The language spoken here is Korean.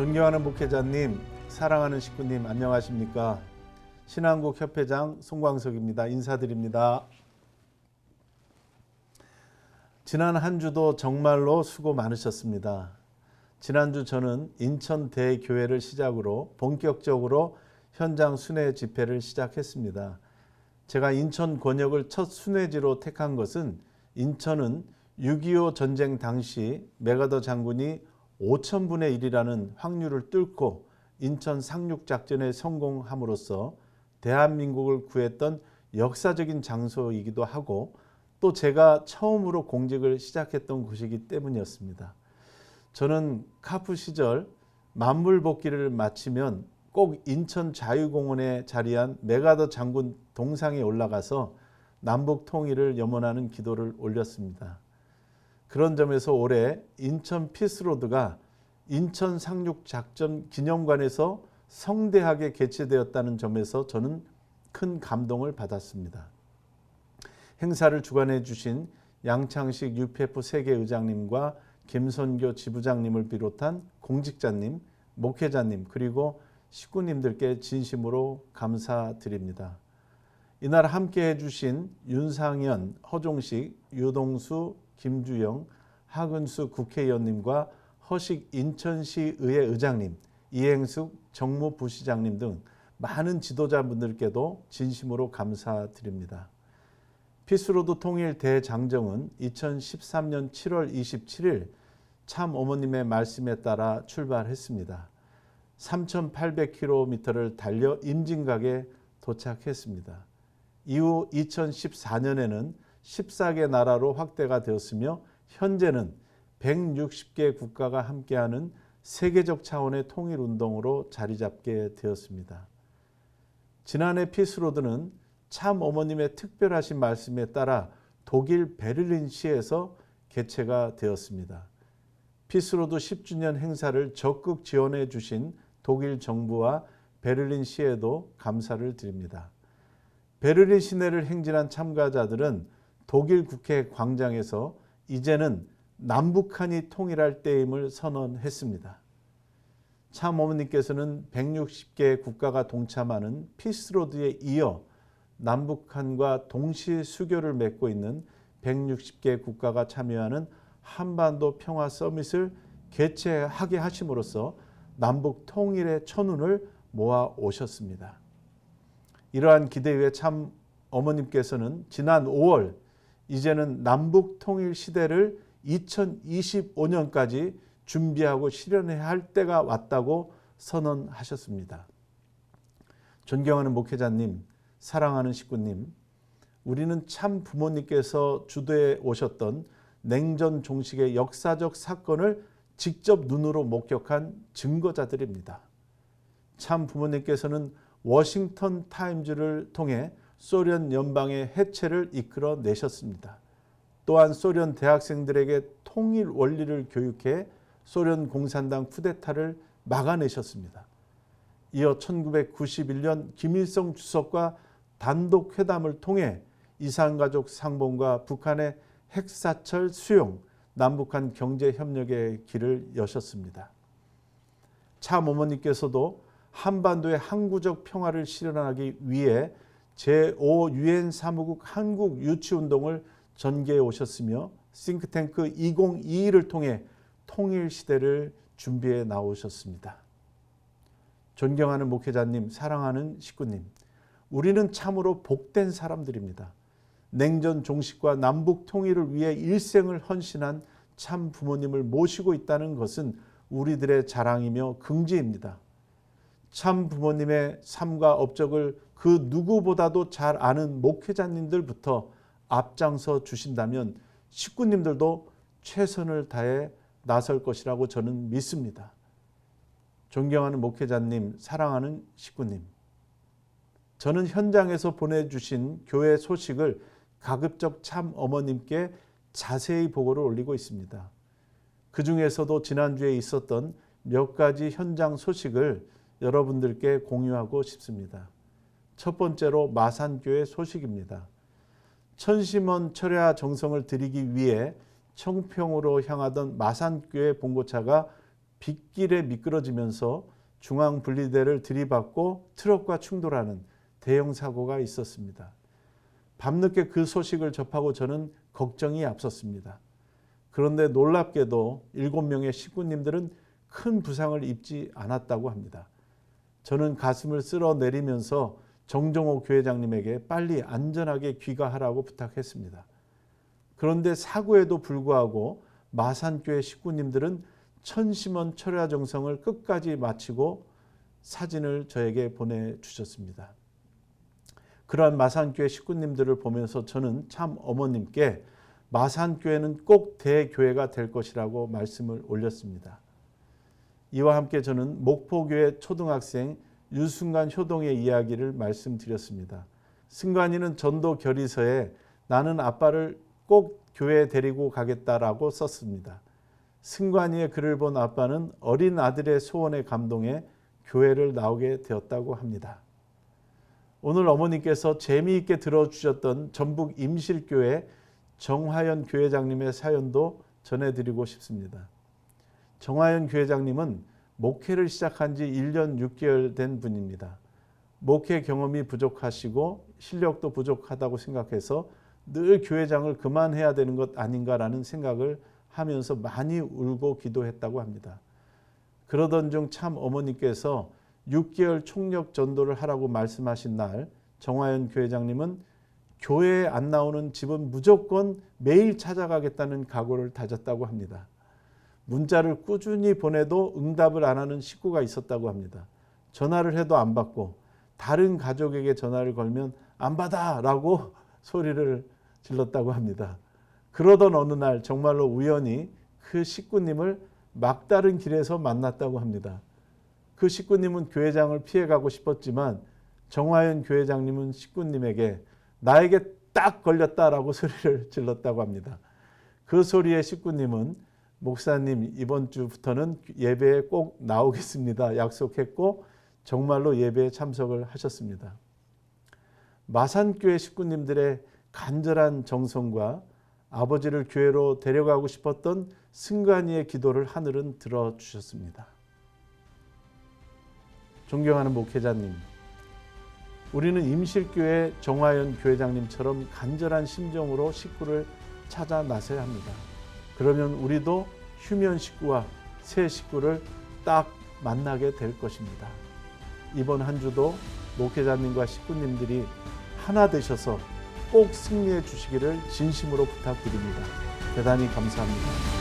존경하는 목회자님, 사랑하는 식구님 안녕하십니까? 신한국 협회장 송광석입니다. 인사드립니다. 지난 한 주도 정말로 수고 많으셨습니다. 지난주 저는 인천 대교회를 시작으로 본격적으로 현장 순회 집회를 시작했습니다. 제가 인천 권역을 첫 순회지로 택한 것은 인천은 6.25 전쟁 당시 메가더 장군이 5천분의 1이라는 확률을 뚫고 인천 상륙작전에 성공함으로써 대한민국을 구했던 역사적인 장소이기도 하고 또 제가 처음으로 공직을 시작했던 곳이기 때문이었습니다. 저는 카프 시절 만물 복귀를 마치면 꼭 인천 자유공원에 자리한 메가더 장군 동상에 올라가서 남북 통일을 염원하는 기도를 올렸습니다. 그런 점에서 올해 인천 피스로드가 인천 상륙 작전 기념관에서 성대하게 개최되었다는 점에서 저는 큰 감동을 받았습니다. 행사를 주관해 주신 양창식 UPF 세계 의장님과 김선교 지부장님을 비롯한 공직자님, 목회자님 그리고 식구님들께 진심으로 감사드립니다. 이날 함께 해 주신 윤상현, 허종식, 유동수, 김주영, 하근수 국회의원님과 허식 인천시의회 의장님, 이행숙 정무부시장님 등 많은 지도자분들께도 진심으로 감사드립니다. 피스로드 통일 대장정은 2013년 7월 27일 참 어머님의 말씀에 따라 출발했습니다. 3,800km를 달려 임진각에 도착했습니다. 이후 2014년에는 14개 나라로 확대가 되었으며 현재는 160개 국가가 함께하는 세계적 차원의 통일 운동으로 자리 잡게 되었습니다. 지난해 피스로드는 참 어머님의 특별하신 말씀에 따라 독일 베를린시에서 개최가 되었습니다. 피스로드 10주년 행사를 적극 지원해 주신 독일 정부와 베를린시에도 감사를 드립니다. 베를린 시내를 행진한 참가자들은 독일 국회 광장에서 이제는 남북한이 통일할 때임을 선언했습니다. 참 어머니께서는 160개 국가가 동참하는 피스로드에 이어 남북한과 동시 수교를 맺고 있는 160개 국가가 참여하는 한반도 평화 서밋을 개최하게 하심으로써 남북 통일의 천운을 모아 오셨습니다. 이러한 기대 위에 참 어머님께서는 지난 5월 이제는 남북 통일 시대를 2025년까지 준비하고 실현해야 할 때가 왔다고 선언하셨습니다. 존경하는 목회자님, 사랑하는 식구님, 우리는 참 부모님께서 주도해 오셨던 냉전 종식의 역사적 사건을 직접 눈으로 목격한 증거자들입니다. 참 부모님께서는 워싱턴 타임즈를 통해 소련 연방의 해체를 이끌어 내셨습니다. 또한 소련 대학생들에게 통일 원리를 교육해 소련 공산당 쿠데타를 막아내셨습니다. 이어 1991년 김일성 주석과 단독 회담을 통해 이산가족 상봉과 북한의 핵사철 수용, 남북한 경제 협력의 길을 여셨습니다. 참 어머니께서도 한반도의 항구적 평화를 실현하기 위해 제5 유엔 사무국 한국 유치 운동을 전개해 오셨으며 싱크탱크 2022를 통해 통일 시대를 준비해 나오셨습니다. 존경하는 목회자님, 사랑하는 식구님, 우리는 참으로 복된 사람들입니다. 냉전 종식과 남북 통일을 위해 일생을 헌신한 참 부모님을 모시고 있다는 것은 우리들의 자랑이며 긍지입니다. 참 부모님의 삶과 업적을 그 누구보다도 잘 아는 목회자님들부터 앞장서 주신다면 식구님들도 최선을 다해 나설 것이라고 저는 믿습니다. 존경하는 목회자님, 사랑하는 식구님. 저는 현장에서 보내주신 교회 소식을 가급적 참 어머님께 자세히 보고를 올리고 있습니다. 그 중에서도 지난주에 있었던 몇 가지 현장 소식을 여러분들께 공유하고 싶습니다. 첫 번째로 마산교회 소식입니다. 천심원 철야 정성을 드리기 위해 청평으로 향하던 마산교회 봉고차가 빗길에 미끄러지면서 중앙 분리대를 들이받고 트럭과 충돌하는 대형 사고가 있었습니다. 밤늦게 그 소식을 접하고 저는 걱정이 앞섰습니다. 그런데 놀랍게도 일곱 명의 식구님들은 큰 부상을 입지 않았다고 합니다. 저는 가슴을 쓸어 내리면서 정종호 교회장님에게 빨리 안전하게 귀가하라고 부탁했습니다. 그런데 사고에도 불구하고 마산교회 식구님들은 천심원 철야 정성을 끝까지 마치고 사진을 저에게 보내주셨습니다. 그러한 마산교회 식구님들을 보면서 저는 참 어머님께 마산교회는 꼭 대교회가 될 것이라고 말씀을 올렸습니다. 이와 함께 저는 목포교회 초등학생 유승관 효동의 이야기를 말씀드렸습니다. 승관이는 전도 결의서에 나는 아빠를 꼭 교회에 데리고 가겠다라고 썼습니다. 승관이의 글을 본 아빠는 어린 아들의 소원에 감동해 교회를 나오게 되었다고 합니다. 오늘 어머니께서 재미있게 들어주셨던 전북 임실교회 정화연 교회장님의 사연도 전해드리고 싶습니다. 정화연 교회장님은 목회를 시작한 지 1년 6개월 된 분입니다. 목회 경험이 부족하시고 실력도 부족하다고 생각해서 늘 교회장을 그만해야 되는 것 아닌가라는 생각을 하면서 많이 울고 기도했다고 합니다. 그러던 중 참 어머니께서 6개월 총력 전도를 하라고 말씀하신 날 정화연 교회장님은 교회에 안 나오는 집은 무조건 매일 찾아가겠다는 각오를 다졌다고 합니다. 문자를 꾸준히 보내도 응답을 안 하는 식구가 있었다고 합니다. 전화를 해도 안 받고 다른 가족에게 전화를 걸면 안 받아라고 소리를 질렀다고 합니다. 그러던 어느 날 정말로 우연히 그 식구님을 막다른 길에서 만났다고 합니다. 그 식구님은 교회장을 피해가고 싶었지만 정화연 교회장님은 식구님에게 나에게 딱 걸렸다라고 소리를 질렀다고 합니다. 그 소리에 식구님은 목사님 이번 주부터는 예배에 꼭 나오겠습니다. 약속했고 정말로 예배에 참석을 하셨습니다. 마산교회 식구님들의 간절한 정성과 아버지를 교회로 데려가고 싶었던 승관이의 기도를 하늘은 들어주셨습니다. 존경하는 목회자님, 우리는 임실교회 정화연 교회장님처럼 간절한 심정으로 식구를 찾아 나서야 합니다. 그러면 우리도 휴면 식구와 새 식구를 딱 만나게 될 것입니다. 이번 한 주도 목회자님과 식구님들이 하나 되셔서 꼭 승리해 주시기를 진심으로 부탁드립니다. 대단히 감사합니다.